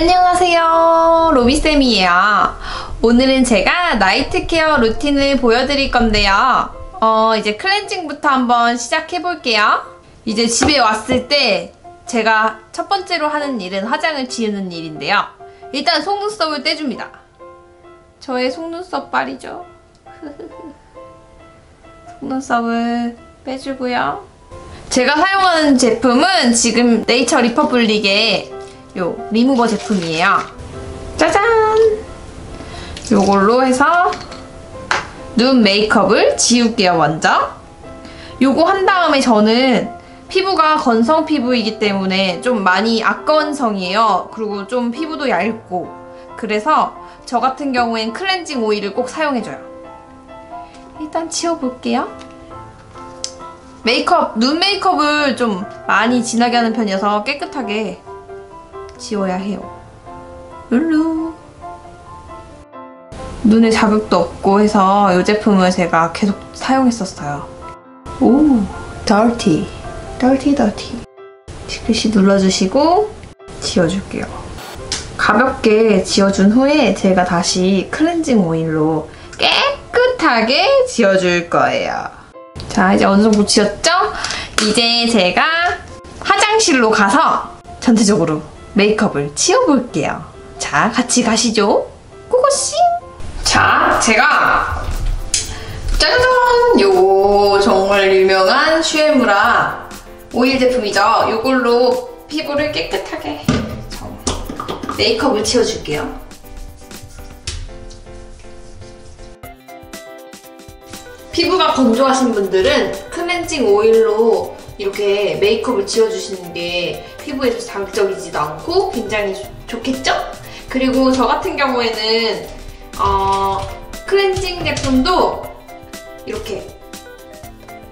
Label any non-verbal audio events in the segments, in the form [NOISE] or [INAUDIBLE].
안녕하세요. 로비쌤이에요. 오늘은 제가 나이트 케어 루틴을 보여드릴 건데요. 어 이제 클렌징부터 한번 시작해 볼게요. 이제 집에 왔을 때 제가 첫 번째로 하는 일은 화장을 지우는 일인데요. 일단 속눈썹을 떼줍니다. 저의 속눈썹 빨이죠? [LAUGHS] 속눈썹을 빼주고요. 제가 사용하는 제품은 지금 네이처 리퍼블릭의 요 리무버 제품이에요. 짜잔! 요걸로 해서 눈 메이크업을 지울게요, 먼저. 요거 한 다음에 저는 피부가 건성 피부이기 때문에 좀 많이 악건성이에요. 그리고 좀 피부도 얇고. 그래서 저 같은 경우엔 클렌징 오일을 꼭 사용해줘요. 일단 지워볼게요. 메이크업, 눈 메이크업을 좀 많이 진하게 하는 편이어서 깨끗하게 지워야 해요. 룰루. 눈에 자극도 없고 해서 이 제품을 제가 계속 사용했었어요. 오, dirty. dirty, dirty. 티크시 눌러주시고 지워줄게요. 가볍게 지워준 후에 제가 다시 클렌징 오일로 깨끗하게 지워줄 거예요. 자, 이제 어느 정도 지웠죠? 이제 제가 화장실로 가서 전체적으로 메이크업을 지워볼게요. 자, 같이 가시죠. 고고씨! 자, 제가 짜잔! 요거 정말 유명한 슈에무라 오일 제품이죠. 요걸로 피부를 깨끗하게 메이크업을 지워줄게요. 피부가 건조하신 분들은 클렌징 오일로 이렇게 메이크업을 지워주시는 게 피부에 자극적이지도 않고 굉장히 좋겠죠? 그리고 저 같은 경우에는 어, 클렌징 제품도 이렇게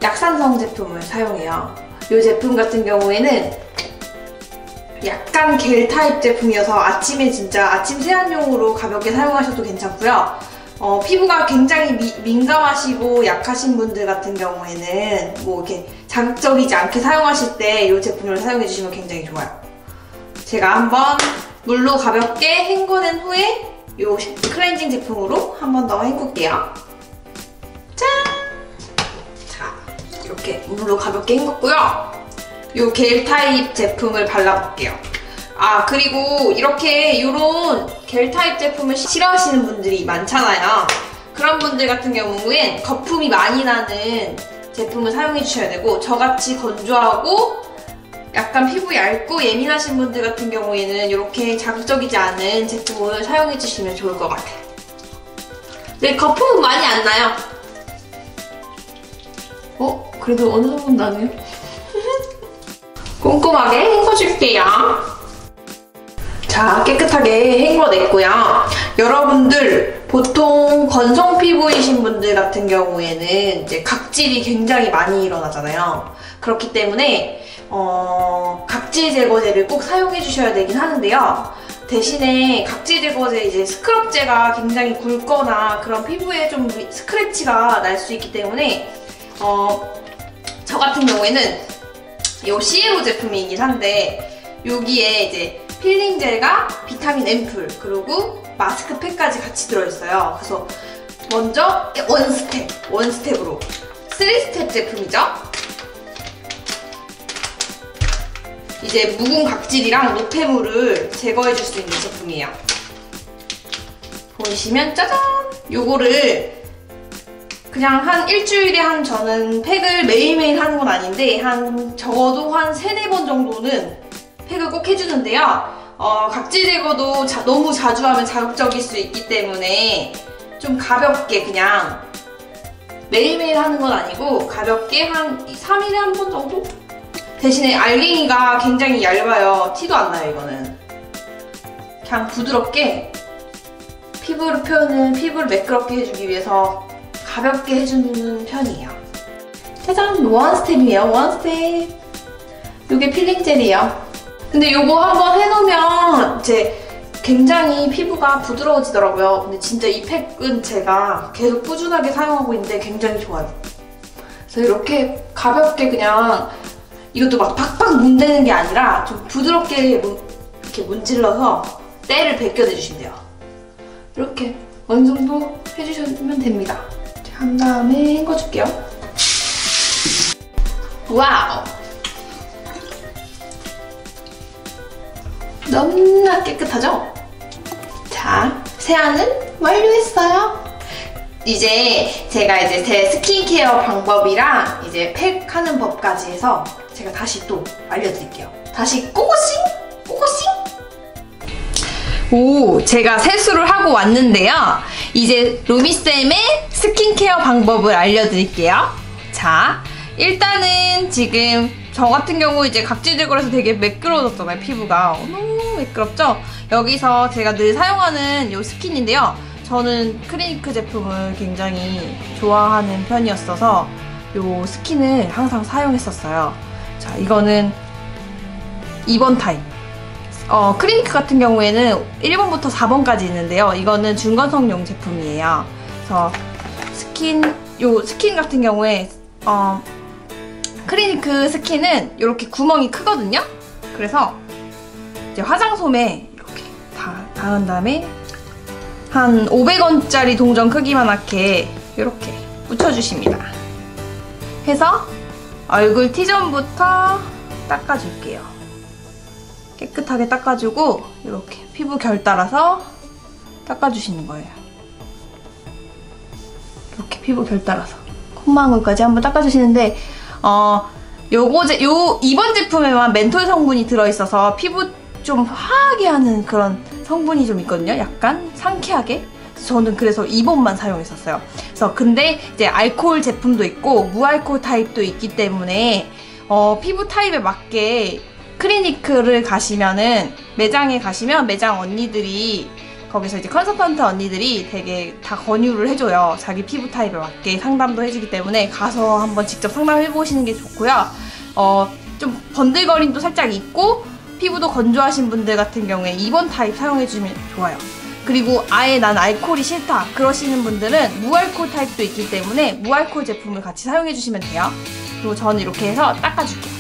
약산성 제품을 사용해요. 이 제품 같은 경우에는 약간 겔 타입 제품이어서 아침에 진짜 아침 세안용으로 가볍게 사용하셔도 괜찮고요. 어, 피부가 굉장히 미, 민감하시고 약하신 분들 같은 경우에는 뭐 이렇게 자극적이지 않게 사용하실 때 이 제품을 사용해 주시면 굉장히 좋아요. 제가 한번 물로 가볍게 헹궈낸 후에 이 클렌징 제품으로 한 번 더 헹굴게요. 짠! 자, 이렇게 물로 가볍게 헹궜고요. 이 겔 타입 제품을 발라볼게요. 아 그리고 이렇게 이런 겔 타입 제품을 싫어하시는 분들이 많잖아요. 그런 분들 같은 경우엔 거품이 많이 나는 제품을 사용해 주셔야 되고 저같이 건조하고 약간 피부 얇고 예민하신 분들 같은 경우에는 이렇게 자극적이지 않은 제품을 사용해 주시면 좋을 것 같아요. 네, 거품은 많이 안 나요. 어? 그래도 어느 정도 나네요? [LAUGHS] 꼼꼼하게 헹궈줄게요. 자, 깨끗하게 헹궈냈고요. 여러분들 보통 건성 피부이신 분들 같은 경우에는 이제 각질이 굉장히 많이 일어나잖아요. 그렇기 때문에 어, 각질 제거제를 꼭 사용해 주셔야 되긴 하는데요. 대신에 각질 제거제 이제 스크럽제가 굉장히 굵거나 그런 피부에 좀 스크래치가 날 수 있기 때문에 어, 저 같은 경우에는 이 시에로 제품이긴 한데 여기에 이제 필링 젤과 비타민 앰플 그리고 마스크팩까지 같이 들어있어요. 그래서 먼저 원 스텝, 원 스텝으로 3스텝 제품이죠. 이제 묵은 각질이랑 노폐물을 제거해줄 수 있는 제품이에요. 보이시면 짜잔! 요거를 그냥 한 일주일에 한 저는 팩을 매일매일 하는 건 아닌데 한 적어도 한 3, 4번 정도는 팩을 꼭 해주는데요. 어, 각질 제거도 자, 너무 자주 하면 자극적일 수 있기 때문에 좀 가볍게 그냥 매일매일 하는 건 아니고 가볍게 한 3일에 한 번 정도? 대신에 알갱이가 굉장히 얇아요. 티도 안 나요, 이거는. 그냥 부드럽게 피부를 표현은 피부를 매끄럽게 해주기 위해서 가볍게 해주는 편이에요. 짜잔! 원 스텝이에요, 원 스텝. 이게 필링 젤이에요. 근데 이거 한번 해놓으면 이제 굉장히 피부가 부드러워지더라고요. 근데 진짜 이 팩은 제가 계속 꾸준하게 사용하고 있는데 굉장히 좋아요. 그래서 이렇게 가볍게 그냥 이것도 막 팍팍 문대는 게 아니라 좀 부드럽게 문, 이렇게 문질러서 때를 벗겨내주시면 돼요. 이렇게 어느 정도 해주시면 됩니다. 한 다음에 헹궈줄게요. 와우! 너무나 깨끗하죠? 자, 세안은 완료했어요. 이제 제가 이제 제 스킨케어 방법이랑 이제 팩 하는 법까지 해서 제가 다시 또 알려드릴게요. 다시 꼬고싱! 꼬고싱! 오, 제가 세수를 하고 왔는데요. 이제 루미쌤의 스킨케어 방법을 알려드릴게요. 자, 일단은 지금 저 같은 경우 이제 각질 제거를 해서 되게 매끄러워졌잖아요, 피부가. 어, 너무 매끄럽죠? 여기서 제가 늘 사용하는 이 스킨인데요. 저는 크리니크 제품을 굉장히 좋아하는 편이었어서 이 스킨을 항상 사용했었어요. 자, 이거는 2번 타입. 어, 크리니크 같은 경우에는 1번부터 4번까지 있는데요. 이거는 중건성용 제품이에요. 그래서 스킨, 요 스킨 같은 경우에, 어, 크리니크 스킨은 이렇게 구멍이 크거든요. 그래서 이제 화장솜에 이렇게 다, 닿은 다음에 한 500원짜리 동전 크기만하게 이렇게 묻혀주십니다. 해서 얼굴 T존부터 닦아줄게요. 깨끗하게 닦아주고 이렇게 피부 결 따라서 닦아주시는 거예요. 이렇게 피부 결 따라서 콧망울까지 한번 닦아주시는데 어 요거 제, 요 이번 제품에만 멘톨 성분이 들어있어서 피부 좀 화하게 하는 그런 성분이 좀 있거든요. 약간 상쾌하게. 저는 그래서 2번만 사용했었어요. 그래서 근데 이제 알코올 제품도 있고 무알코올 타입도 있기 때문에 어, 피부 타입에 맞게 클리니크를 가시면은 매장에 가시면 매장 언니들이 거기서 이제 컨설턴트 언니들이 되게 다 권유를 해줘요. 자기 피부 타입에 맞게 상담도 해주기 때문에 가서 한번 직접 상담해 보시는 게 좋고요. 어, 좀 번들거림도 살짝 있고 피부도 건조하신 분들 같은 경우에 2번 타입 사용해주면 좋아요. 그리고 아예 난 알코올이 싫다 그러시는 분들은 무알콜 타입도 있기 때문에 무알콜 제품을 같이 사용해주시면 돼요. 그리고 저는 이렇게 해서 닦아줄게요.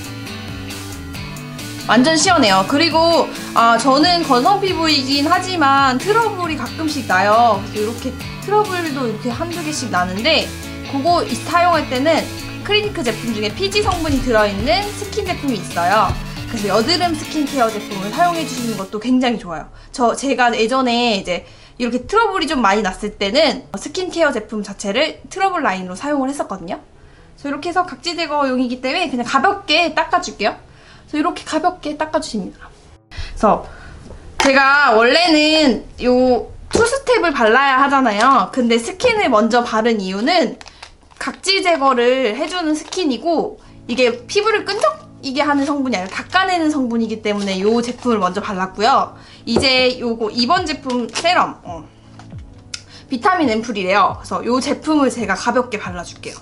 완전 시원해요. 그리고 아, 저는 건성 피부이긴 하지만 트러블이 가끔씩 나요. 그래서 이렇게 트러블도 이렇게 한두 개씩 나는데 그거 사용할 때는 클리니크 제품 중에 피지 성분이 들어있는 스킨 제품이 있어요. 그래서 여드름 스킨케어 제품을 사용해 주시는 것도 굉장히 좋아요. 저 제가 예전에 이제 이렇게 트러블이 좀 많이 났을 때는 스킨케어 제품 자체를 트러블 라인으로 사용을 했었거든요. 그래서 이렇게 해서 각질 제거용이기 때문에 그냥 가볍게 닦아줄게요. 그래서 이렇게 가볍게 닦아주십니다. 그래서 제가 원래는 요 투스텝을 발라야 하잖아요. 근데 스킨을 먼저 바른 이유는 각질 제거를 해주는 스킨이고 이게 피부를 끈적이게 하는 성분이 아니라 닦아내는 성분이기 때문에 이 제품을 먼저 발랐고요. 이제 요거 이번 제품 세럼 어. 비타민 앰플이래요. 그래서 이 제품을 제가 가볍게 발라줄게요.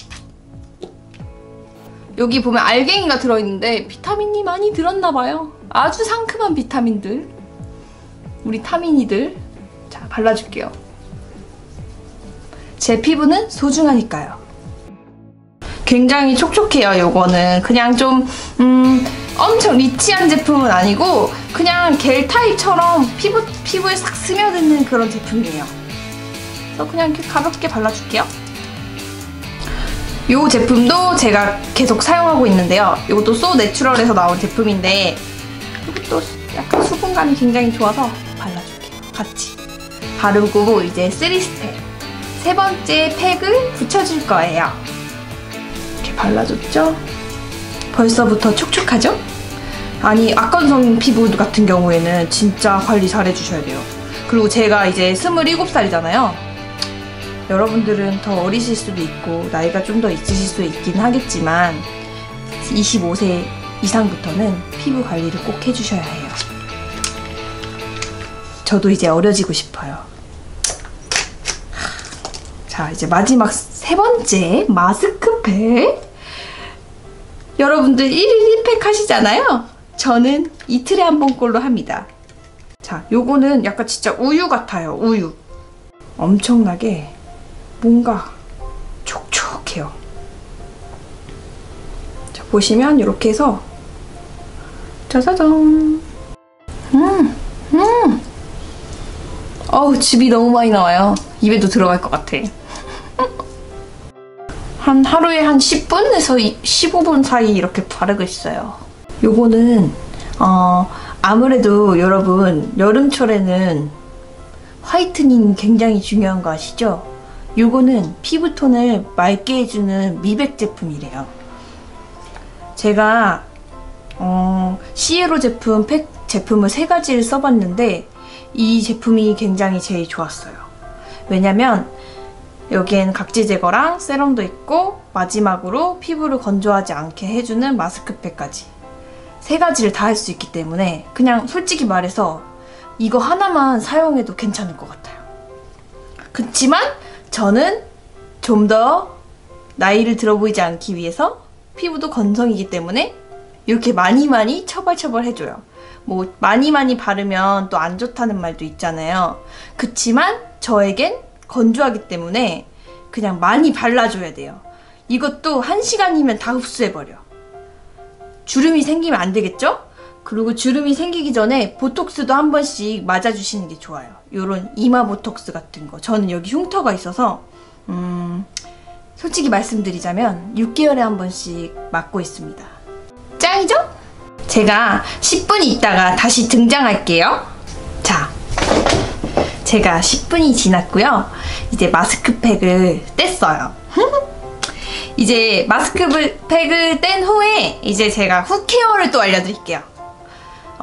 여기 보면 알갱이가 들어있는데 비타민이 많이 들었나봐요. 아주 상큼한 비타민들. 우리 타민이들. 자, 발라줄게요. 제 피부는 소중하니까요. 굉장히 촉촉해요, 요거는. 그냥 좀, 음, 엄청 리치한 제품은 아니고, 그냥 겔 타입처럼 피부, 피부에 싹 스며드는 그런 제품이에요. 그래서 그냥 이렇게 가볍게 발라줄게요. 이 제품도 제가 계속 사용하고 있는데요. 이것도 소 내추럴에서 나온 제품인데 이것도 약간 수분감이 굉장히 좋아서 발라줄게요. 같이. 바르고 이제 3스텝 세 번째 팩을 붙여줄 거예요. 이렇게 발라줬죠? 벌써부터 촉촉하죠? 아니 악건성 피부 같은 경우에는 진짜 관리 잘 해주셔야 돼요. 그리고 제가 이제 27살이잖아요. 여러분들은 더 어리실 수도 있고 나이가 좀 더 있으실 수 있긴 하겠지만 25세 이상부터는 피부 관리를 꼭 해주셔야 해요. 저도 이제 어려지고 싶어요. 자, 이제 마지막 세 번째 마스크팩. 여러분들 1일 1팩 하시잖아요? 저는 이틀에 한 번꼴로 합니다. 자, 요거는 약간 진짜 우유 같아요, 우유. 엄청나게 뭔가 촉촉해요. 자, 보시면 이렇게 해서 짜자잔 음, 음, 어우, 즙이 너무 많이 나와요. 입에도 들어갈 것 같아. [LAUGHS] 한 하루에 한 10분에서 15분 사이 이렇게 바르고 있어요. 요거는 어, 아무래도 여러분 여름철에는 화이트닝 굉장히 중요한 거 아시죠? 요거는 피부톤을 맑게 해주는 미백 제품이래요. 제가 어, 시에로 제품 팩 제품을 세 가지를 써봤는데 이 제품이 굉장히 제일 좋았어요. 왜냐면 여기엔 각질 제거랑 세럼도 있고 마지막으로 피부를 건조하지 않게 해주는 마스크팩까지 세 가지를 다 할 수 있기 때문에 그냥 솔직히 말해서 이거 하나만 사용해도 괜찮을 것 같아요. 그렇지만 저는 좀 더 나이를 들어 보이지 않기 위해서 피부도 건성이기 때문에 이렇게 많이 많이 처벌처벌 해줘요. 뭐 많이 많이 바르면 또 안 좋다는 말도 있잖아요. 그치만 저에겐 건조하기 때문에 그냥 많이 발라줘야 돼요. 이것도 한 시간이면 다 흡수해버려. 주름이 생기면 안 되겠죠? 그리고 주름이 생기기 전에 보톡스도 한 번씩 맞아주시는 게 좋아요. 요런 이마 보톡스 같은 거. 저는 여기 흉터가 있어서, 음, 솔직히 말씀드리자면 6개월에 한 번씩 맞고 있습니다. 짱이죠? 제가 10분 있다가 다시 등장할게요. 자, 제가 10분이 지났고요. 이제 마스크팩을 뗐어요. [LAUGHS] 이제 마스크팩을 뗀 후에 이제 제가 훅케어를 또 알려드릴게요.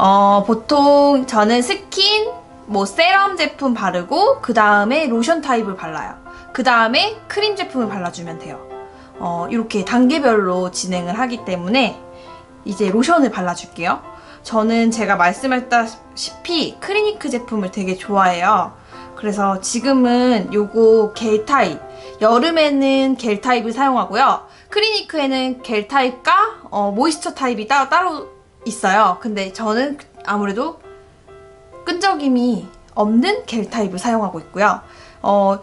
어, 보통 저는 스킨, 뭐 세럼 제품 바르고 그 다음에 로션 타입을 발라요. 그 다음에 크림 제품을 발라주면 돼요. 어, 이렇게 단계별로 진행을 하기 때문에 이제 로션을 발라줄게요. 저는 제가 말씀했다시피 크리니크 제품을 되게 좋아해요. 그래서 지금은 요거 겔 타입, 여름에는 겔 타입을 사용하고요. 크리니크에는 겔 타입과 어, 모이스처 타입이 따로 따로 있어요. 근데 저는 아무래도 끈적임이 없는 겔 타입을 사용하고 있고요. 어,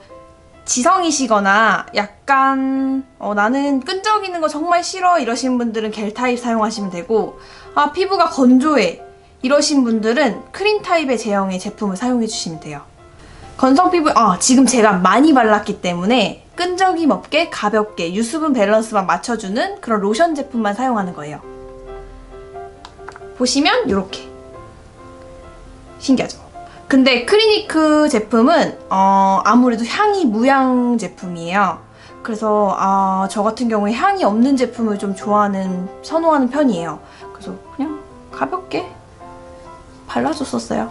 지성이시거나 약간 어, 나는 끈적이는 거 정말 싫어 이러신 분들은 겔 타입 사용하시면 되고 아 피부가 건조해 이러신 분들은 크림 타입의 제형의 제품을 사용해 주시면 돼요. 건성 피부 아 지금 제가 많이 발랐기 때문에 끈적임 없게 가볍게 유수분 밸런스만 맞춰주는 그런 로션 제품만 사용하는 거예요. 보시면 이렇게 신기하죠? 근데 크리니크 제품은 어, 아무래도 향이 무향 제품이에요. 그래서 아, 저 같은 경우에 향이 없는 제품을 좀 좋아하는 선호하는 편이에요. 그래서 그냥 가볍게 발라줬었어요.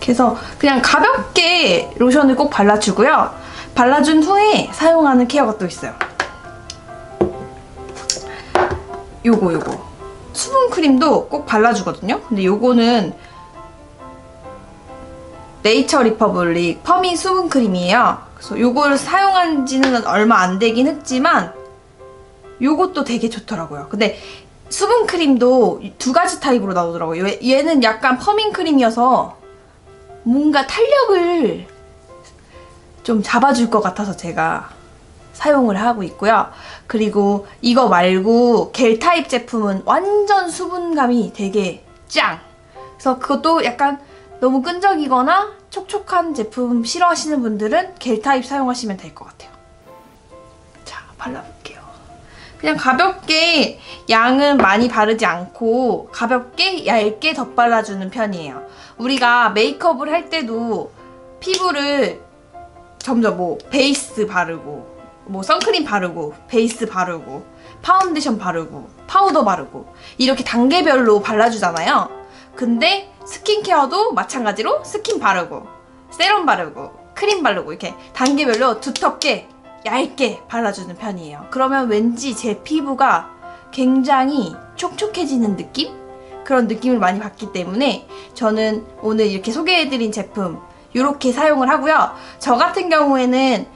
그래서 그냥 가볍게 로션을 꼭 발라주고요. 발라준 후에 사용하는 케어가 또 있어요. 요거 요거 수분 크림도 꼭 발라주거든요. 근데 요거는 네이처 리퍼블릭 퍼미 수분 크림이에요. 그래서 요걸 사용한 지는 얼마 안 되긴 했지만 요것도 되게 좋더라고요. 근데 수분 크림도 두 가지 타입으로 나오더라고요. 얘는 약간 퍼밍 크림이어서 뭔가 탄력을 좀 잡아줄 것 같아서 제가 사용을 하고 있고요. 그리고 이거 말고 겔 타입 제품은 완전 수분감이 되게 짱! 그래서 그것도 약간 너무 끈적이거나 촉촉한 제품 싫어하시는 분들은 겔 타입 사용하시면 될 것 같아요. 자, 발라볼게요. 그냥 가볍게 양은 많이 바르지 않고 가볍게 얇게 덧발라주는 편이에요. 우리가 메이크업을 할 때도 피부를 점점 뭐 베이스 바르고 뭐 선크림 바르고 베이스 바르고 파운데이션 바르고 파우더 바르고 이렇게 단계별로 발라주잖아요. 근데 스킨케어도 마찬가지로 스킨 바르고 세럼 바르고 크림 바르고 이렇게 단계별로 두텁게 얇게 발라주는 편이에요. 그러면 왠지 제 피부가 굉장히 촉촉해지는 느낌? 그런 느낌을 많이 받기 때문에 저는 오늘 이렇게 소개해드린 제품 이렇게 사용을 하고요. 저 같은 경우에는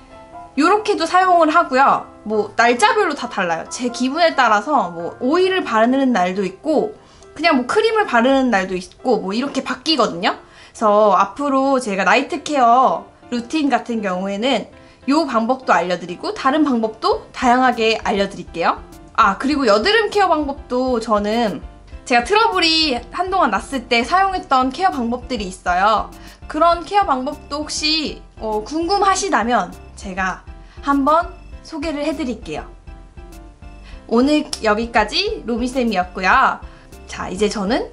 이렇게도 사용을 하고요. 뭐 날짜별로 다 달라요. 제 기분에 따라서 뭐 오일을 바르는 날도 있고 그냥 뭐 크림을 바르는 날도 있고 뭐 이렇게 바뀌거든요. 그래서 앞으로 제가 나이트 케어 루틴 같은 경우에는 이 방법도 알려드리고 다른 방법도 다양하게 알려드릴게요. 아 그리고 여드름 케어 방법도 저는 제가 트러블이 한동안 났을 때 사용했던 케어 방법들이 있어요. 그런 케어 방법도 혹시 어, 궁금하시다면 제가 한번 소개를 해드릴게요. 오늘 여기까지 로미쌤이었고요. 자, 이제 저는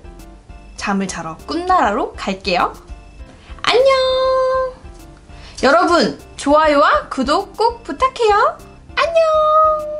잠을 자러 꿈나라로 갈게요. 안녕! 여러분, 좋아요와 구독 꼭 부탁해요. 안녕!